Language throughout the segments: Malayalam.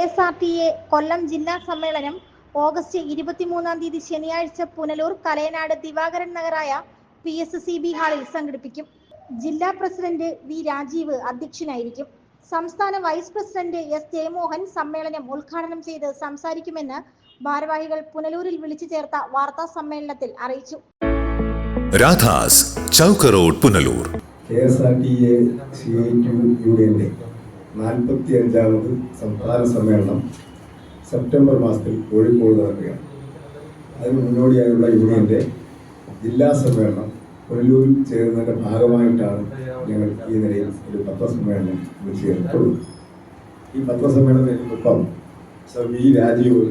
S R T A Kollam ജില്ലാ സമ്മേളനം ഓഗസ്റ്റ് ഇരുപത്തിമൂന്നാം തീയതി ശനിയാഴ്ച പുനലൂർ കലയനാട് ദിവാകരൻ നഗറായ പി എസ് സി ബി ഹാളിൽ സംഘടിപ്പിക്കും. ജില്ലാ പ്രസിഡന്റ് വി രാജീവ് അധ്യക്ഷനായിരിക്കും. സംസ്ഥാന വൈസ് പ്രസിഡന്റ് എസ് ജയമോഹൻ സമ്മേളനം ഉദ്ഘാടനം ചെയ്ത് സംസാരിക്കുമെന്ന് ഭാരവാഹികൾ പുനലൂരിൽ വിളിച്ചു ചേർത്ത വാർത്താ സമ്മേളനത്തിൽ അറിയിച്ചു. Radhas Chowk road Punalur. K S R T A C I T യൂണിയന്റെ നാൽപ്പത്തി അഞ്ചാമത് സംസ്ഥാന സമ്മേളനം സെപ്റ്റംബർ മാസത്തിൽ കോഴിക്കോട് നടക്കുകയാണ്. അതിന് മുന്നോടിയായുള്ള യൂണിയന്റെ ജില്ലാ സമ്മേളനം കൊല്ലൂരിൽ ചേരുന്നതിന്റെ ഭാഗമായിട്ടാണ് ഞങ്ങൾ ഈ നിലയിൽ ഒരു പത്രസമ്മേളനം ചേർത്തുള്ളത്. ഈ പത്രസമ്മേളനത്തിനൊപ്പം സർ വി രാജീവ്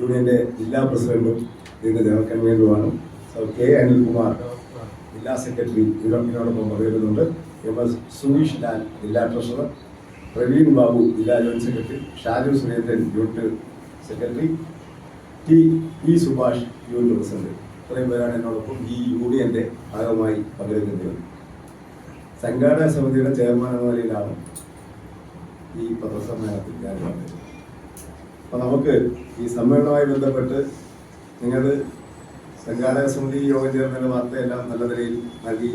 യൂണിയന്റെ ജില്ലാ പ്രസിഡന്റും ഇതിന്റെ ജനറൽ കൺവീനറുമാണ്. സർ കെ അനിൽകുമാർ ജില്ലാ സെക്രട്ടറി ഇതിനോടൊപ്പം പങ്കെടുക്കുന്നുണ്ട്. എം എസ് സുനീഷ് ലാൽ ജില്ലാ ട്രഷറർ. പ്രവീൺ ബാബു ജില്ലാ joint secretary Shaju Surendran unit secretary T E Subhash unit president. ഇത്രയും പേരാണ് എന്നോടൊപ്പം ഈ യൂണിയന്റെ ഭാഗമായി പങ്കെടുക്കുന്നത്. സംഘാടക സമിതിയുടെ ചെയർമാൻ എന്ന നിലയിലാണ് ഈ പത്രസമ്മേളനത്തിൽ ഞാൻ പറഞ്ഞത് നമുക്ക് ഈ സമ്മേളനവുമായി ബന്ധപ്പെട്ട് നിങ്ങൾ സംഘാടക സമിതി യോഗം ചേർന്നതിന്റെ വാർത്തയെല്ലാം നല്ല നിലയിൽ നൽകി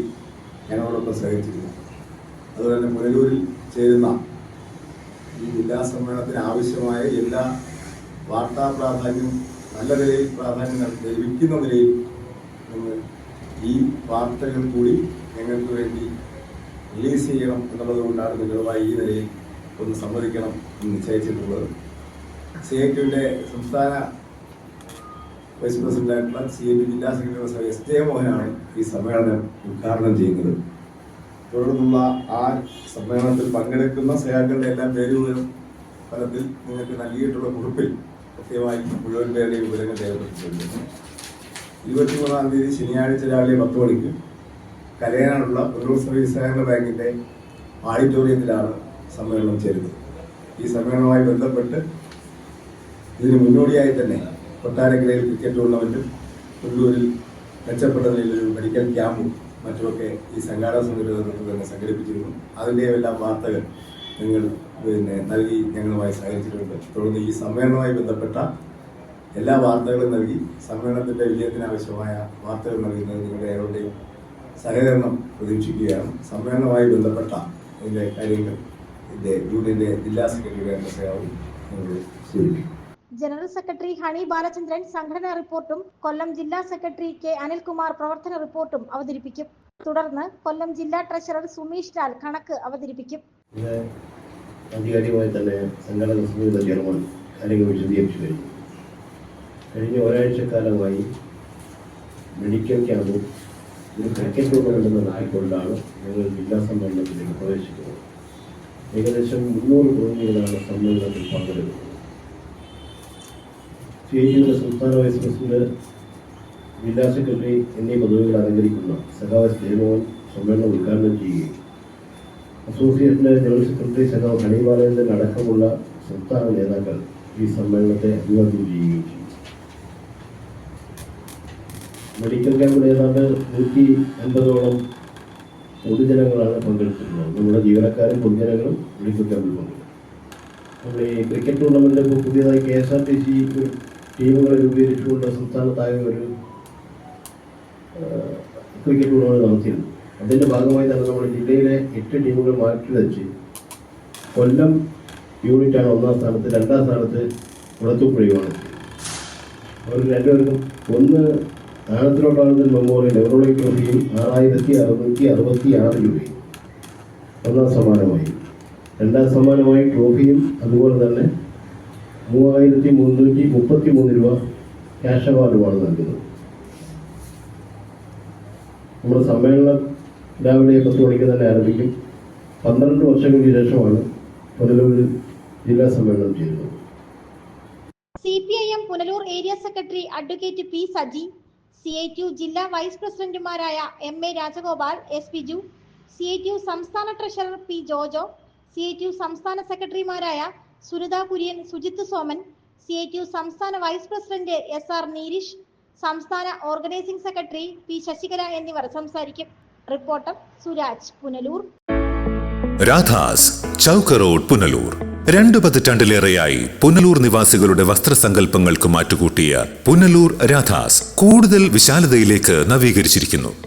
ഞങ്ങളോടൊപ്പം സഹകരിച്ചിരുന്നു. അതുപോലെ തന്നെ പുനലൂരിൽ ചേരുന്ന ഈ ജില്ലാ സമ്മേളനത്തിന് ആവശ്യമായ എല്ലാ വാർത്താ പ്രാധാന്യം നല്ല നിലയിൽ പ്രാധാന്യം ലഭിക്കുന്ന നിലയിൽ നമ്മൾ ഈ വാർത്തകൾ കൂടി ഞങ്ങൾക്ക് വേണ്ടി റിലീസ് ചെയ്യണം എന്നുള്ളത് കൊണ്ടാണ് നിങ്ങളുമായി ഈ നിലയിൽ ഒന്ന് സമ്മതിക്കണം എന്ന് നിശ്ചയിച്ചിട്ടുള്ളത്. സി ഐ ടിയുടെ സംസ്ഥാന വൈസ് പ്രസിഡന്റായിട്ടുള്ള സി എ പി ജില്ലാ സെക്രട്ടറി എസ് ജെ മോഹനാണ് ഈ സമ്മേളനം ഉദ്ഘാടനം ചെയ്യുന്നത്. തുടർന്നുള്ള ആ സമ്മേളനത്തിൽ പങ്കെടുക്കുന്ന സേവകരുടെ എല്ലാം പേരുകളും ഫലത്തിൽ നിങ്ങൾക്ക് നൽകിയിട്ടുള്ള കുറിപ്പിൽ കൃത്യമായി മുഴുവൻ പേരുടെയും വിവരങ്ങൾ രേഖപ്പെടുത്തിയിട്ടുണ്ട്. ഇരുപത്തിമൂന്നാം തീയതി ശനിയാഴ്ച രാവിലെ പത്ത് മണിക്ക് കലയാനുള്ള ഒരു സർവീസ് സഹകരണ ബാങ്കിന്റെ ഓഡിറ്റോറിയത്തിലാണ് സമ്മേളനം ചേരുന്നത്. ഈ സമ്മേളനവുമായി ബന്ധപ്പെട്ട് ഇതിന് മുന്നോടിയായി തന്നെ കൊട്ടാരക്കരയിൽ ക്രിക്കറ്റ് ടൂർണമെന്റും പുല്ലൂരിൽ മെച്ചപ്പെട്ട നിലയിലൊരു മെഡിക്കൽ ക്യാമ്പും മറ്റുമൊക്കെ ഈ സമിതിയുടെ നേതൃത്വത്തിൽ തന്നെ സംഘടിപ്പിച്ചിരുന്നു. അതിന്റെ എല്ലാം വാർത്തകൾ നിങ്ങൾ പിന്നെ നൽകി ഞങ്ങളുമായി സഹകരിച്ചിട്ടുണ്ട്. തുടർന്ന് ഈ സമ്മേളനവുമായി ബന്ധപ്പെട്ട എല്ലാ വാർത്തകളും നൽകി സമ്മേളനത്തിന്റെ വിജയത്തിനാവശ്യമായ വാർത്തകൾ നൽകുന്നത് നിങ്ങളുടെ ഏവരുടെയും സഹകരണം പ്രതീക്ഷിക്കുകയാണ്. സമ്മേളനവുമായി ബന്ധപ്പെട്ട അതിന്റെ കാര്യങ്ങൾ ഇതിന്റെ യൂണിയന്റെ ജില്ലാ സെക്രട്ടറിയുടെ സേവനം നിങ്ങൾ സൂചിപ്പിക്കും ജനറൽ സെക്രട്ടറി ഹണി ബാലചന്ദ്രൻ സംഘടനാ റിപ്പോർട്ടും കൊല്ലം ജില്ലാ സെക്രട്ടറി കെ അനിൽകുമാർ പ്രവർത്തന റിപ്പോർട്ടും അവതരിപ്പിക്കും. തുടർന്ന് കൊല്ലം ജില്ലാ ട്രഷറർ സുമീഷ് ലാൽ കണക്ക് അവതരിപ്പിക്കും. ആധികാരികമായി തന്നെ സംഘടന കാര്യങ്ങൾ വിശദീകരിച്ചു കഴിഞ്ഞു. കഴിഞ്ഞ ഒരാഴ്ചക്കാലമായി മെഡിക്കൽ ക്യാമ്പും ഒരു ക്രിക്കറ്റ് ടൂർണമെന്റ് നടത്തിക്കൊണ്ടാണ് ഞങ്ങൾ ജില്ലാ സമ്മേളനത്തിലേക്ക് പ്രവേശിക്കുന്നത്. ഏകദേശം മുന്നൂറ് പ്രതിനിധികളാണ് സമ്മേളനത്തിൽ പങ്കെടുക്കുന്നത്. സി സംസ്ഥാന വൈസ് പ്രസിഡന്റ് ജില്ലാ സെക്രട്ടറി എന്നീ പദവികൾ അലങ്കരിക്കുന്ന സഖാവ് ജയമോഹൻ സമ്മേളനം ഉദ്ഘാടനം ചെയ്യുകയും അസോസിയേഷന്റെ ജനറൽ സെക്രട്ടറി സഖാവ് ഹണിബാലചന്ദ്രൻ അടക്കമുള്ള സംസ്ഥാന നേതാക്കൾ ഈ സമ്മേളനത്തെ അഭിവാദ്യം ചെയ്യുകയും ചെയ്യും മെഡിക്കൽ ക്യാമ്പിൽ ഏതാണ്ട് നൂറ്റി അൻപതോളം പൊതുജനങ്ങളാണ് പങ്കെടുത്തിട്ടുള്ളത്. നമ്മുടെ ജീവനക്കാരും പൊതുജനങ്ങളും മെഡിക്കൽ ക്യാമ്പിൽ പങ്കെടുക്കും. നമ്മുടെ ഈ ക്രിക്കറ്റ് ടൂർണമെന്റ് ഇപ്പോൾ പുതിയതായി K S R T C ടീമുകളെ രൂപീകരിച്ചുകൊണ്ട് സംസ്ഥാനത്തായ ഒരു ക്രിക്കറ്റ് ടൂർണമെന്റ് നടത്തിയിരുന്നു അതിന്റെ ഭാഗമായി തന്നെ നമ്മുടെ ജില്ലയിലെ എട്ട് ടീമുകൾ മാറ്റി വെച്ച് കൊല്ലം യൂണിറ്റാണ് ഒന്നാം സ്ഥാനത്ത് രണ്ടാം സ്ഥാനത്ത് കുളത്തുപുഴയുമാണ് അവർ രണ്ടുപേർക്കും ഒന്ന് ആനത്തിലോട്ടാനന്ദൻ മെമ്മോറിയൽ എവറോളി ട്രോഫിയും ആറായിരത്തി അറുന്നൂറ്റി അറുപത്തി ആറ് രൂപയും. ഒന്നാം സമ്മാനമായി. രണ്ടാം സമ്മാനമായി ട്രോഫിയും അതുപോലെ തന്നെ മൂവായിരത്തി മുന്നൂറ്റി മുപ്പത്തി മൂന്ന് രൂപ ക്യാഷ് അവാർഡുമാണ് നൽകുന്നത്. നമ്മുടെ സമ്മേളനം രാവിലെ പത്ത് മണിക്ക് തന്നെ ആരംഭിക്കും. പന്ത്രണ്ട് വർഷങ്ങൾക്ക് ശേഷമാണ് പുനലൂരിൽ ജില്ലാ സമ്മേളനം ചെയ്യുന്നത് C P I M Punalur area secretary advocate P Saji C I T U ജില്ലാ വൈസ് പ്രസിഡന്റുമാരായ M A Rajagopal S Biju C I T U സംസ്ഥാന treasurer P Jojo C I T U സംസ്ഥാന സെക്രട്ടറിമാരായ Sunitha Kurian Sujith Soman C I T U സംസ്ഥാന vice president S R Nireesh സംസ്ഥാന ഓർഗനൈസിംഗ് സെക്രട്ടറി പി ശശികല എന്നിവർ സംസാരിക്കും. റിപ്പോർട്ടർ സുരാജ് പുനലൂർ. രാധാസ് ചൗക്ക് റോഡ് പുനലൂർ. രണ്ടു പതിറ്റാണ്ടിലേറെയായി പുനലൂർ നിവാസികളുടെ വസ്ത്രസങ്കല്പങ്ങൾക്ക് മാറ്റുകൂട്ടിയ പുനലൂർ രാധാസ് കൂടുതൽ വിശാലതയിലേക്ക് നവീകരിച്ചിരിക്കുന്നു.